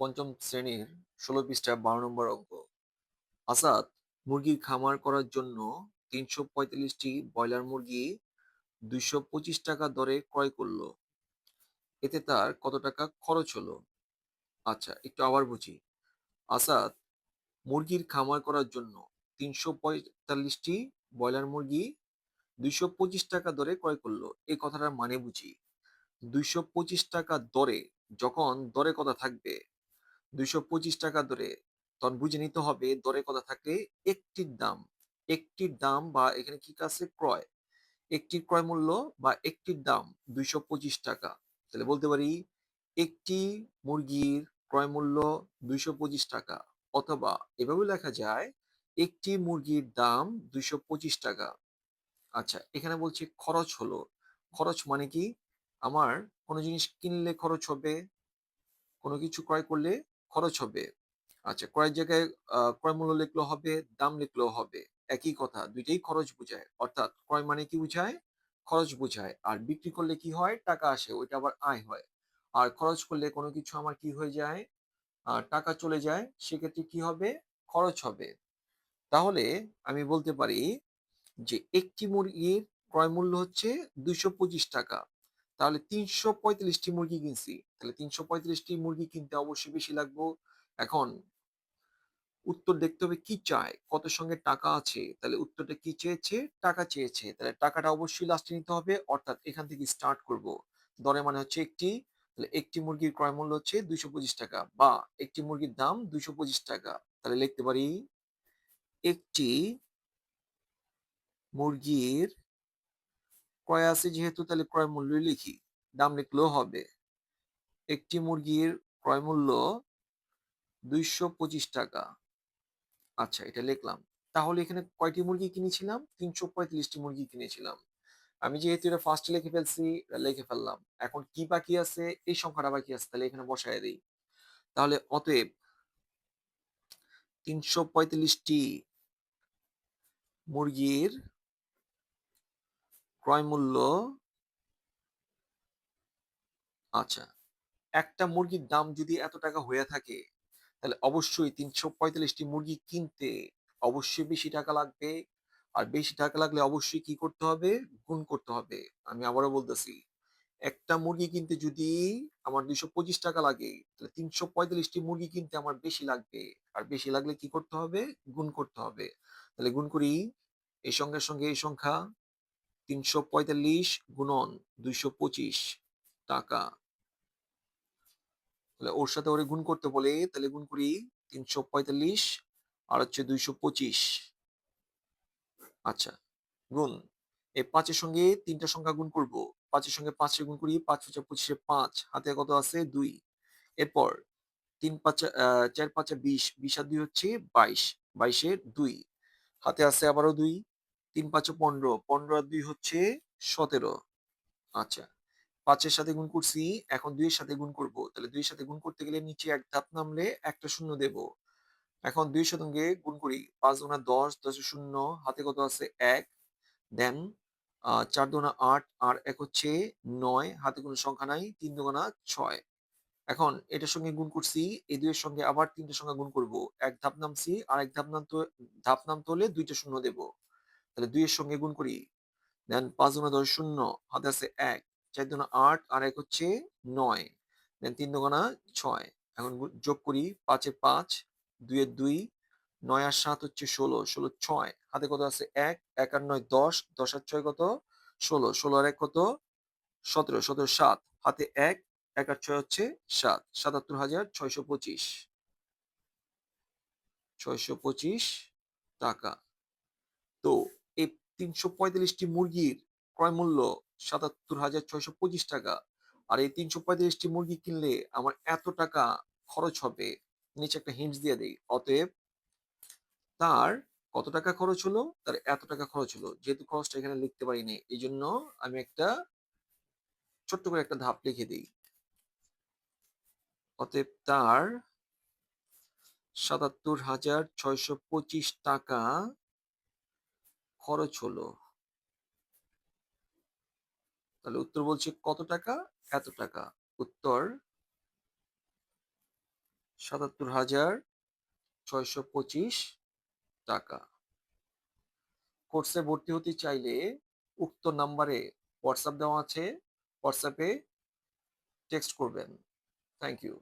পঞ্চম শ্রেণির ষোলো পৃষ্ঠা বারো নম্বর অঙ্ক। আসাদ, মুরগির খামার করার জন্য তিনশো পঁয়তাল্লিশটি ব্রয়লার মুরগি দুইশো পঁচিশ টাকা দরে ক্রয় করল। এতে তার কত টাকা খরচ হলো? আচ্ছা একটু আবার বুঝি। আসাদ, মুরগির খামার করার জন্য তিনশো পঁয়তাল্লিশটি ব্রয়লার মুরগি দুইশো পঁচিশ টাকা দরে ক্রয় করল। এই কথাটার মানে বুঝি। দুইশো পঁচিশ টাকা দরে, যখন দরে কথা থাকবে দুইশো পঁচিশ টাকা দরে। তখন বুঝে নিতে হবে দরে কথা থাকলে একটির দাম। একটির দাম বা এখানে কি আছে? ক্রয়। একটির ক্রয় মূল্য বা একটির দাম দুইশো পঁচিশ টাকা। তাহলে বলতে পারি একটি মুরগির ক্রয় মূল্য দুইশো পঁচিশ টাকা। অথবা এভাবে লেখা যায় একটি মুরগির দাম দুইশো পঁচিশ টাকা। আচ্ছা এখানে বলছি খরচ হলো। খরচ মানে কি? আমার কোনো জিনিস কিনলে খরচ হবে? কোনো কিছু ক্রয় করলে খরচ হবে। আচ্ছা ক্রয়ের জায়গায় ক্রয় মূল্য লিখলেও হবে, দাম লিখলেও হবে। একই কথা, দুইটাই খরচ বোঝায়। অর্থাৎ ক্রয় মানে কি বোঝায়? খরচ বোঝায়। আর বিক্রি করলে কি হয়? টাকা আসে, ওইটা আবার আয় হয়। আর খরচ করলে কোনো কিছু আমার কি হয়ে যায়? টাকা চলে যায়, সেক্ষেত্রে কি হবে? খরচ হবে। তাহলে আমি বলতে পারি যে একটি মুরগির ক্রয় মূল্য হচ্ছে দুইশো পঁচিশ টাকা। তাহলে তিনশো পঁয়তাল্লিশটি মুরগি কিনছি। তাহলে তিনশো পঁয়ত্রিশটি মুরগি কিনতে অবশ্যই বেশি লাগবো। এখন উত্তর দেখতে হবে কি চায়, কত সঙ্গে টাকা আছে, তাহলে উত্তরটা কি চেয়েছে, টাকা চেয়েছে। তাহলে টাকাটা অবশ্যই লাস্টে নিতে হবে, অর্থাৎ এখান থেকে স্টার্ট করব। দরে মানে হচ্ছে একটি, তাহলে একটি মুরগির ক্রয় মূল্য হচ্ছে দুইশো পঁচিশ টাকা বা একটি মুরগির দাম দুইশো পঁচিশ টাকা। তাহলে লিখতে পারি, একটি মুরগির ক্রয় আছে যেহেতু তাহলে ক্রয় মূল্যই লিখি, দাম লিখলেও হবে। একটি মুরগির ক্রয় মূল্য দুইশো পঁচিশ টাকা। আচ্ছা এটা লিখলাম। তাহলে এখানে কয়টি মুরগি কিনেছিলাম? তিনশো পঁয়ত্রিশটি মুরগি কিনেছিলাম। আমি যেহেতু এটা ফার্স্টে লিখে ফেলছি লিখে ফেললাম। এখন কি বাকি আছে? এই সংখ্যাটা বাকি আছে, তাহলে এখানে বসায় দিই। তাহলে অতএব তিনশো পঁয়ত্রিশটি মুরগির ক্রয় মূল্য আচ্ছা একটা মুরগির দাম যদি এত টাকা হয়ে থাকে, তাহলে অবশ্যই তিনশো পঁয়তাল্লিশটি মুরগি কিনতে অবশ্যই বেশি টাকা লাগবে। আর বেশি টাকা লাগলে অবশ্যই কি করতে হবে? গুণ করতে হবে। আমি আবারও বলতেছি, একটা মুরগি কিনতে যদি আমার দুইশো পঁচিশ টাকা লাগে, তাহলে তিনশো পঁয়তাল্লিশটি মুরগি কিনতে আমার বেশি লাগবে। আর বেশি লাগলে কি করতে হবে? গুণ করতে হবে। তাহলে গুণ করি, এই সংখ্যার সঙ্গে এই সংখ্যা তিনশো পঁয়তাল্লিশ গুণন দুইশো পঁচিশ টাকা। তাহলে ওর সাথে ওরে গুণ করতে বলে, তাহলে গুণ করি তিনশো পঁয়তাল্লিশ আর হচ্ছে দুইশো পঁচিশ। আচ্ছা গুণ। এই পাঁচের সঙ্গে তিনটা সংখ্যা গুণ করব। পাঁচের সঙ্গে পাঁচে গুণ করি, পাঁচ পাঁচে পঁচিশে পাঁচ। হাতে কত আছে? দুই। এরপর তিন পাঁচা চার পাঁচা বিশ বিশ আর দুই হচ্ছে বাইশ। বাইশের দুই। হাতে আছে আবারও দুই। তিন, পাঁচে পনেরো। পনেরো আর দুই হচ্ছে সতেরো। আচ্ছা পাঁচের সাথে গুণ করছি, এখন দুইয়ের সাথে গুণ করব। তাহলে দুইয়ের সাথে গুণ করতে গেলে নিচে এক ধাপ নামলে একটা শূন্য দেব। এখন দুই সঙ্গে গুণ করি, পাঁচ দুনা দশ, দশে শূন্য, হাতে কত আছে? এক। দেন চার দুনা আট, আর এক হচ্ছে নয়, হাতে কোনো সংখ্যা নাই, তিন দুগুণা ছয়। এখন এটার সঙ্গে গুণ করছি, এই দুইয়ের সঙ্গে আবার তিনটে সংখ্যা গুণ করব। এক ধাপ নামছি, আর এক ধাপ নাম তো ধাপ নামতে হলে দুইটা শূন্য দেব। তাহলে দুইয়ের সঙ্গে গুণ করি। দেন পাঁচ দুনা দশ শূন্য, হাতে আছে এক। চার দুনা আট, আর এক হচ্ছে নয়। দেন তিন দুগুণা ছয়। এখন যোগ করি, পাঁচে পাঁচ দুইয়ের দুই, নয় আর সাত হচ্ছে ষোলো ষোলো ছয়। হাতে কত আছে? এক। এক আর নয় দশ দশ আর ছয় কত? ষোলো। ষোলো আর এক কত? সতেরো সতেরো সাত। হাতে এক এক আর ছয় হচ্ছে সাত। সাতাত্তর হাজার ছয়শো পঁচিশ। ছয়শো পঁচিশ টাকা। তো তিনশো পঁয়তাল্লিশটি মুরগির ক্রয় মূল্য সাতাত্তর হাজার ছয়শো পঁচিশ টাকা। আর এই তিনশো পঁয়তাল্লিশটি মুরগি কিনলে আমার এত টাকা খরচ হবে, নিচে একটা হিন্টস দিয়ে দেই। অতএব তার কত টাকা খরচ হলো? তার এত টাকা খরচ হলো। যেহেতু খরচটা এখানে লিখতে পারিনি এই জন্য আমি একটা ছোট্ট করে একটা ধাপ লিখে দিই। অতএব তার সাতাত্তর হাজার ছয়শো পঁচিশ টাকা খরচ হলো। তাহলে উত্তর বলছে কত টাকা? এত টাকা। উত্তর সাতাত্তর হাজার ছয়শো পঁচিশ টাকা। কোর্সে ভর্তি হতে চাইলে উক্ত নাম্বারে হোয়াটসঅ্যাপ দেওয়া আছে। হোয়াটসঅ্যাপে টেক্সট করবেন। Thank you